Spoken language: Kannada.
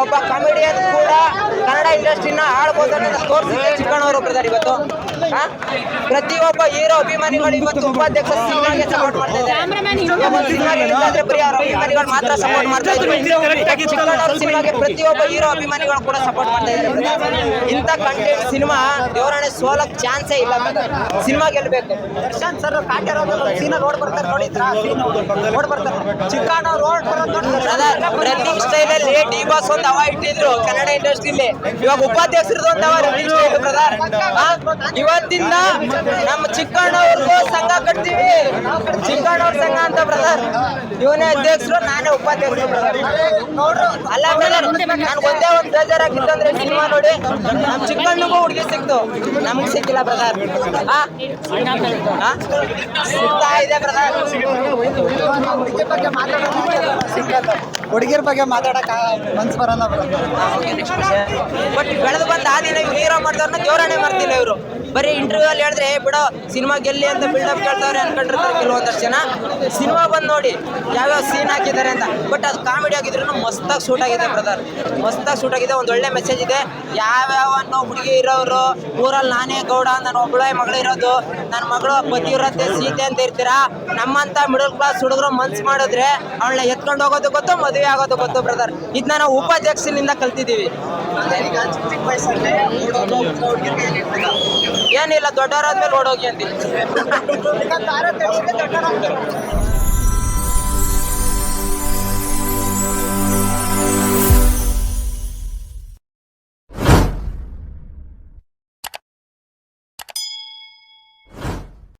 ಒಬ್ಬ ಕಾಮಿಡಿಯನ್ ಕೂಡ ಕನ್ನಡ ಇಂಡಸ್ಟ್ರಿನ ಆಳ್ಬೋದು ಅನ್ನೋದನ್ನ ತೋರಿಸಿದ್ರೆ ಚಿಕ್ಕಣ್ಣವರು ಬ್ರದರ್ ಇವತ್ತು. ಆ? ಪ್ರತಿಯೊಬ್ಬ ಹೀರೋ ಅಭಿಮಾನಿಗಳು ಇವತ್ತು ಉಪಾಧ್ಯಕ್ಷ ಸಿನಿಮಾಗೆ ಸಪೋರ್ಟ್ ಮಾಡ್ತಾ ಇದ್ದಾರೆ. ಬರೀ ಅವ್ರ ಅಭಿಮಾನಿಗಳು ಮಾತ್ರ ಸಪೋರ್ಟ್ ಮಾಡ್ತಾ ಇದ್ರು ಚಿಕ್ಕಣ್ಣವ್ರ ಸಿನಿಮಾಗೆ ಪ್ರತಿಯೊಬ್ಬ ಹೀರೋ ಅಭಿಮಾನಿಗಳು ಕೂಡ ಸಪೋರ್ಟ್ ಮಾಡ್ತಾ ಇದ್ದಾರೆ. ಇಂಥ ಕಂಟೆಂಟ್ ಸಿನಿಮಾ ದೇವರಾಣೆ ಸೋಲಕ್ ಚಾನ್ಸೇ ಇಲ್ಲ. ಸಿನಿಮಾ ಗೆಲ್ಬೇಕು. ದರ್ಶನ್ ಸರ್ ಸೀನ ರೋಡ್ ಬರ್ತಾರೆ ನೋಡಿದ್ರಾ ರೋಡ್ ಬರ್ತಾರೆ. ಚಿಕ್ಕಣ್ಣ ರೋಡ್ ರನ್ನಿಂಗ್ ಸ್ಟೈಲ್ ಅಲ್ಲಿ ಡಿ ಬಾಸ್ ಒಂದು ಹವಾ ಇಟ್ಟಿದ್ರು ಕನ್ನಡ ಇಂಡಸ್ಟ್ರಿಲಿ. ಇವಾಗ ಉಪಾಧ್ಯಕ್ಷರದ್ದು ಬ್ರದರ್ ಇವತ್ತಿಂದ ನಮ್ಮ ಚಿಕ್ಕಣ್ಣವ್ರಿಗೂ ಸಂಘ ಕಟ್ತೀವಿ. ಚಿಕ್ಕಣ್ಣವ್ರ ಸಂಘ ಅಂತ ಬ್ರದರ್ ಇವನೇ ಅಧ್ಯಕ್ಷರು ನಾನೇ ಉಪಾಧ್ಯಕ್ಷರು. ಬ್ರದರ್ ಅಲ್ಲ ಬ್ರದರ್ ನಾನು ಒಂದೇ ಒಂದು ಬೇಜಾರಾಗಿತ್ತಂದ್ರೆ ಸಿನಿಮಾ ನೋಡಿ ನಮ್ಮ ಚಿಕ್ಕಣ್ಣಗೂ ಹುಡುಗಿ ಸಿಕ್ತು. ನಮ್ಗೆ ಸಿಕ್ಕಿಲ್ಲ ಬ್ರದರ್ ಸಿಗ್ತಾ ಇದೆ ಬ್ರದರ್ ಹುಡುಗಿರ ಬಗ್ಗೆ ಮಾತಾಡಕ್ ಮನ್ಸ್ ಬರಲ್ಲ. ಬಟ್ ಬೆಳೆದು ಬಂದ ಆದಿನ ದಿನ ಇವ್ರು ಹೀರೋ ಮಾಡ್ದವ್ರನ್ನ ದೇವರಾಣೆ ಮಾಡ್ತಿಲ್ಲ ಇವರು. ಬರೀ ಇಂಟರ್ವ್ಯೂ ಅಲ್ಲಿ ಹೇಳಿದ್ರೆ, "ಏ ಬಿಡೋ ಸಿನಿಮಾ ಗೆಲ್ಲಿ ಅಂತ ಬಿಲ್ಡಪ್ ಕೇಳ್ತಾವ್ರೆ ಅನ್ಕೊಂಡಿರ್ತಾರೆ ಕೆಲವೊಂದಷ್ಟು ಜನ. ಸಿನಿಮಾ ಬಂದು ನೋಡಿ, ಯಾವ್ಯಾವ ಸೀನ್ ಹಾಕಿದ್ದಾರೆ ಅಂತ. ಬಟ್ ಅದು ಕಾಮಿಡಿ ಆಗಿದ್ರು ಮಸ್ತಾಗಿ ಶೂಟ್ ಆಗಿದೆ ಬ್ರದರ್ ಮಸ್ತಾಗಿ ಶೂಟ್ ಆಗಿದೆ, ಒಂದು ಒಳ್ಳೆ ಮೆಸೇಜ್ ಇದೆ. ಯಾವ್ಯಾವ ಅನ್ನೋ ಹುಡುಗಿ ಇರೋರು, ಊರಲ್ಲಿ ನಾನೇ ಗೌಡ ನನ್ನ ಒಬ್ಬಳೇ ಮಗಳು ಇರೋದು ನನ್ನ ಮಗಳು ಪತಿವ್ರತೆ ಸೀತೆ ಅಂತ ಇರ್ತೀರಾ? ನಮ್ಮಂತ ಮಿಡಲ್ ಕ್ಲಾಸ್ ಹುಡುಗರು ಮನ್ಸ್ ಮಾಡಿದ್ರೆ ಅವಳನ್ನ ಎತ್ಕೊಂಡು ಹೋಗೋದು ಗೊತ್ತು, ಮದುವೆ ಆಗೋದು ಗೊತ್ತು ಬ್ರದರ್ ಇದನ್ನ ನಾವು ಉಪಾಧ್ಯಕ್ಷನಿಂದ ಕಲ್ತಿದ್ದೀವಿ. ಏನಿಲ್ಲ ದೊಡ್ಡವರಾದ್ಮೇಲೆ ಓಡೋಗಿ ಅಂತೀನಿ